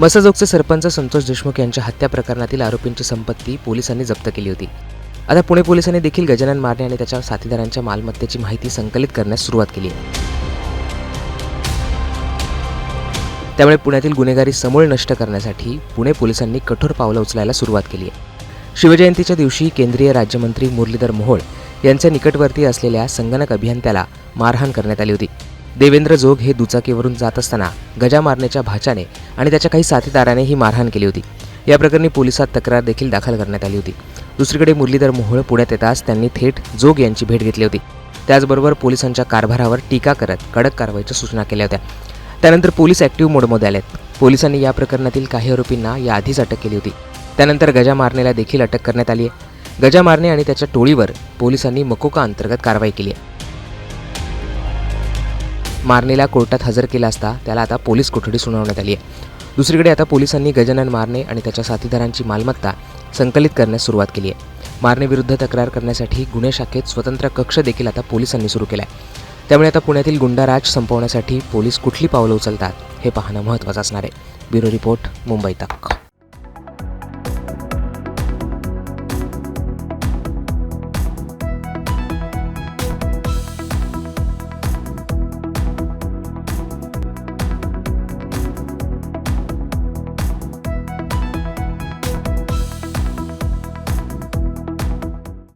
मसाजोगचे सरपंच संतोष देशमुख यांच्या हत्या प्रकरणातील आरोपींची संपत्ती पोलिसांनी जप्त केली होती. आता पुणे पोलिसांनी देखील गजानन मारणे आणि त्याच्या साथीदारांच्या मालमत्तेची माहिती संकलित करण्यास सुरुवात केली त्यामुळे पुण्यातील गुन्हेगारी समूळ नष्ट करण्यासाठी पुणे पोलिसांनी कठोर पावलं उचलायला सुरुवात केली आहे. शिवजयंतीच्या दिवशी केंद्रीय राज्यमंत्री मुरलीधर मोहोळ यांच्या निकटवर्ती असलेल्या संगणक अभियंत्याला मारहाण करण्यात आली होती. देवेंद्र जोग हे दुचाकीवरून जात असताना गजा मारण्याच्या भाच्याने आणि त्याच्या काही साथीदाराने ही मारहाण केली होती. या प्रकरणी पोलिसात तक्रार देखील दाखल करण्यात आली होती. दुसरीकडे मुरलीधर मोहोळ पुण्यात येताच त्यांनी थेट जोग यांची भेट घेतली होती. त्याचबरोबर पोलिसांच्या कारभारावर टीका करत कडक कारवाईच्या सूचना केल्या होत्या. त्यानंतर पोलीस ॲक्टिव्ह मोडमध्ये आलेत. पोलिसांनी या प्रकरणातील काही आरोपींना याआधीच अटक केली होती. त्यानंतर गजा मारणेला देखील अटक करण्यात आली आहे. गजा मारणे आणि त्याच्या टोळीवर पोलिसांनी मकोका अंतर्गत कारवाई केली आहे. मारणेला कोर्टात हजर केला असता त्याला आता पोलीस कोठडी सुनावण्यात आली आहे. दुसरीकडे आता पोलिसांनी गजानन मारणे आणि त्याच्या साथीदारांची मालमत्ता संकलित करण्यास सुरुवात केली आहे. मारणे विरुद्ध तक्रार करण्यासाठी गुन्हे शाखेत स्वतंत्र कक्ष देखील आता पोलिसांनी सुरू केला आहे त्यामुळे आता पुण्यातील गुंडाराज संपवण्यासाठी पोलीस कुठली पावलं उचलतात हे पाहणं महत्त्वाचं असणार आहे. ब्युरो रिपोर्ट मुंबई तक.